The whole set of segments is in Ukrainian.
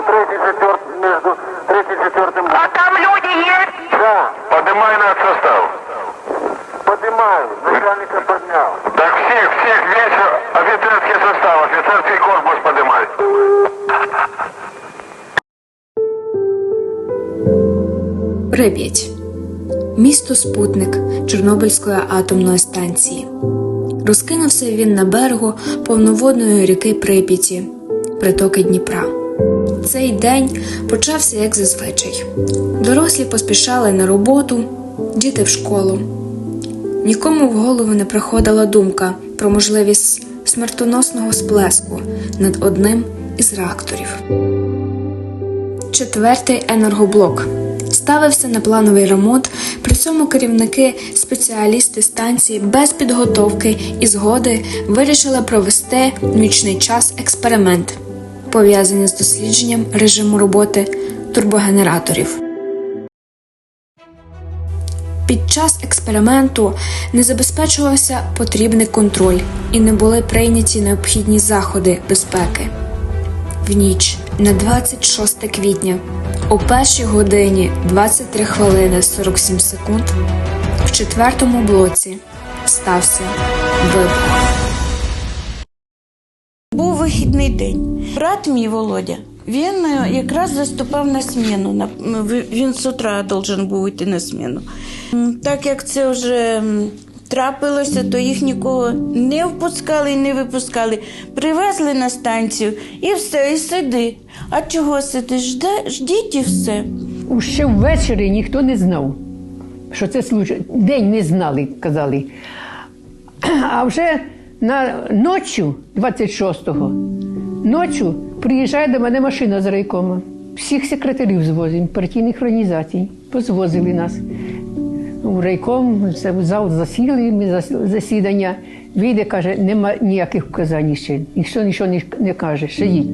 между 34 между 34 А там люди есть? Да. Поднимай наш состав. Поднимаю, начальника поднял. Так всех, всех весь офицерский состав, офицерский корпус поднимай. Привіт! Місто Спутник Чорнобильської атомної станції. Розкинувся він на берегу повноводної ріки Прип'яті, притоки Дніпра. Цей день почався як зазвичай. Дорослі поспішали на роботу, діти в школу. Нікому в голову не приходила думка про можливість смертоносного сплеску над одним із реакторів. Четвертий енергоблок ставився на плановий ремонт. При цьому керівники, спеціалісти станції без підготовки і згоди вирішили провести нічний час експеримент, пов'язаний з дослідженням режиму роботи турбогенераторів. Під час експерименту не забезпечувався потрібний контроль і не були прийняті необхідні заходи безпеки. В ніч на 26 квітня о першій годині 23 хвилини 47 секунд в четвертому блоці стався вибух. Вихідний день. Брат мій Володя, він е, якраз заступав на ви- Він з утра должен був йти на зміну. М, Так як це вже трапилося, то їх нікого не впускали і не випускали. Привезли на станцію і все, і сиди. А чого сидиш? Ждіть і все. Ще ввечері ніхто не знав, що це случай. День не знали, казали. А вже на ночі, 26-го, ночі приїжджає до мене машина з райкома. Всіх секретарів звозимо, партійних організацій. Позвозили нас. У райком, це в зал засіли, ми зас- засідання. Вийде, каже, нема ніяких вказань ще, ніхто нічого не, каже, сидіть.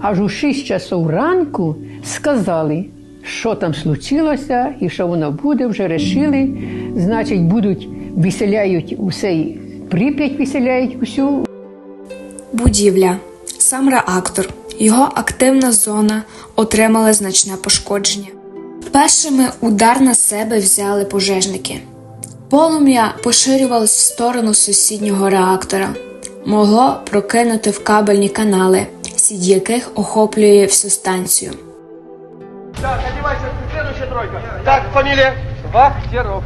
Аж у 6 часов ранку сказали, що там случилося і що воно буде, вже рішили. Значить, будуть виселяють усе, Прип'ять виселяють усю, Будівля, сам реактор, його активна зона отримали значне пошкодження. Першими удар на себе взяли пожежники. Полум'я поширювалось в сторону сусіднього реактора, могло прокинути в кабельні канали, сіть яких охоплює всю станцію. Так, одевайся, следующая тройка. Так, фамилия? Вахтеров.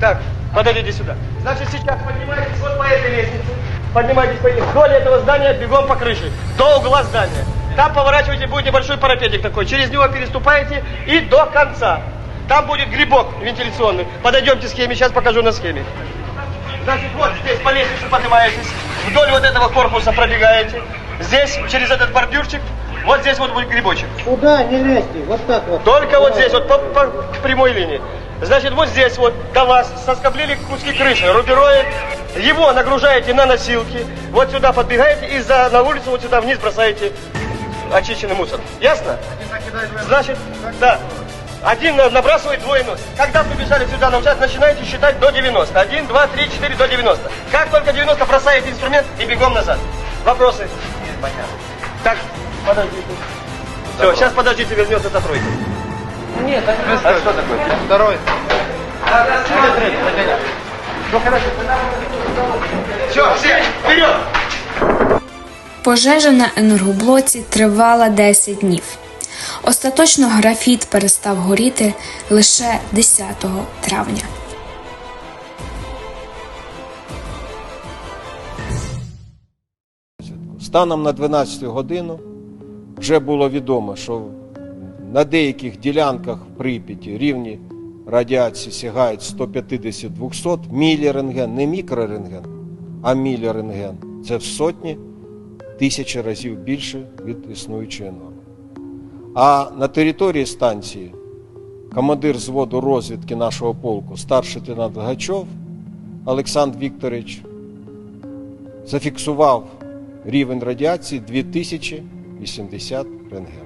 Так, подойдите сюда. Значит, сейчас поднимайтесь вот по этой лестнице. Поднимайтесь по вдоль этого здания, бегом по крыше. До угла здания. Там поворачиваете, будет небольшой парапетик такой. Через него переступаете и до конца. Там будет грибок вентиляционный. Подойдемте к схеме, сейчас покажу на схеме. Значит, вот здесь по лестнице поднимаетесь, вдоль вот этого корпуса пробегаете. Здесь, через этот бордюрчик, вот здесь вот будет грибочек. Куда не лезьте, вот так вот. Только вот здесь, вот по, по прямой линии. Значит, вот здесь вот до вас соскоблили куски крыши, рубероид. Его нагружаете на носилки. Вот сюда подбегаете и за, на улицу вот сюда вниз бросаете очищенный мусор. Ясно? Значит, да. Один на- набрасывает, двое носит. Когда прибежали сюда на участок, начинаете считать до 90. Один, два, три, четыре, до 90. Как только 90, бросаете инструмент и бегом назад. Вопросы? Понятно. Так, подождите. Все, сейчас подождите, вернется эта Нет, а что такое? Второй. Все, все, вперед! Пожежа на енергоблоці тривала 10 днів. Остаточно графіт перестав горіти лише 10 травня. Станом на 12 годину вже було відомо, що на деяких ділянках в Прип'яті рівні радіації сягають 150-200 мілірентген, не мікрорентген, а мілірентген. Це в сотні тисячі разів більше від існуючої норми. А на території станції командир зводу розвідки нашого полку, старший лейтенант Гачов Олександр Вікторович, зафіксував рівень радіації 2080 рентген.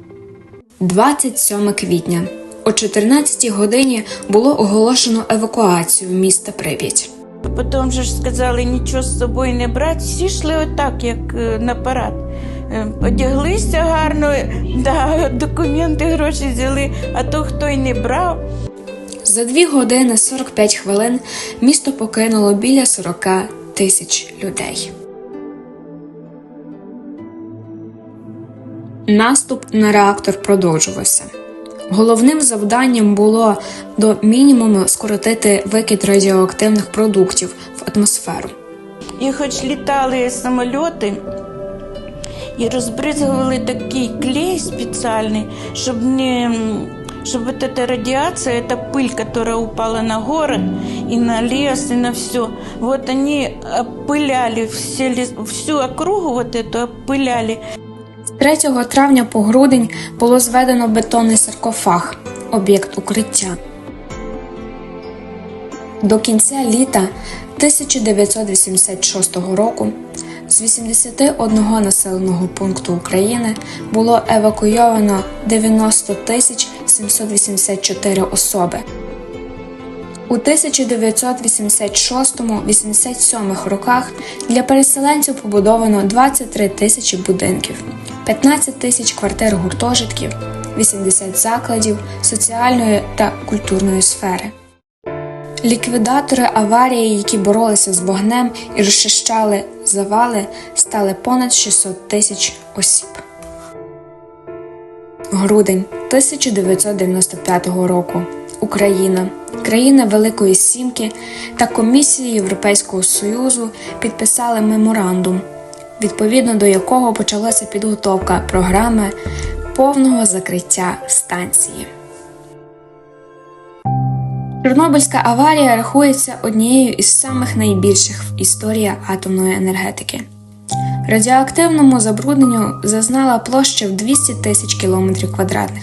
27 квітня о 14 годині було оголошено евакуацію міста Прип'ять. Потім же ж сказали нічого з собою не брати. Всі йшли отак, як е, на парад. Е, Одяглися гарно, да, документи, гроші взяли, а то хто й не брав. За 2 години 45 хвилин місто покинуло біля 40 тисяч людей. Наступ на реактор продовжувався. Головним завданням було до мінімуму скоротити викид радіоактивних продуктів в атмосферу. І хоч літали самоліти і розбризгували такий клей спеціальний, щоб не м, щоб вот эта радиация, эта пыль, которая упала на город и на лес, и на все, вот они опыляли все, лес- всю округу вот эту опыляли. З 3 травня по грудень було зведено бетонний саркофаг, об'єкт укриття. До кінця літа 1986 року з 81 населеного пункту України було евакуйовано 90 тисяч 784 особи. У 1986-87 роках для переселенців побудовано 23 тисячі будинків, 15 тисяч квартир гуртожитків, 80 закладів соціальної та культурної сфери. Ліквідатори аварії, які боролися з вогнем і розчищали завали, стали понад 600 тисяч осіб. Грудень 1995 року. Україна, країна Великої Сімки та Комісія Європейського Союзу підписали меморандум, відповідно до якого почалася підготовка програми повного закриття станції. Чорнобильська аварія рахується однією із самих найбільших в історії атомної енергетики. Радіоактивному забрудненню зазнала площа в 200 тисяч кілометрів квадратних.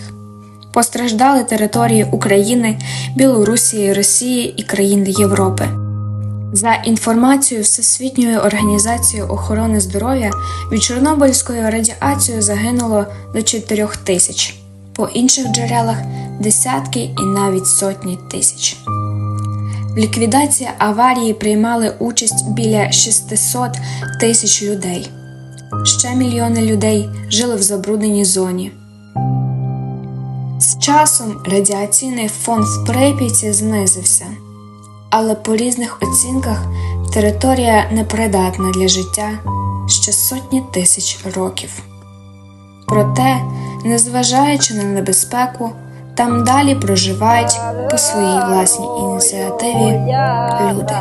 Постраждали території України, Білорусі, Росії і країн Європи. За інформацією Всесвітньої організації охорони здоров'я, від Чорнобильської радіації загинуло до 4 тисяч, по інших джерелах десятки і навіть сотні тисяч. В ліквідації аварії приймали участь біля 600 тисяч людей. Ще мільйони людей жили в забрудненій зоні. З часом радіаційний фон в Прип'яті знизився, але по різних оцінках територія непридатна для життя ще сотні тисяч років. Проте, незважаючи на небезпеку, там далі проживають по своїй власній ініціативі люди.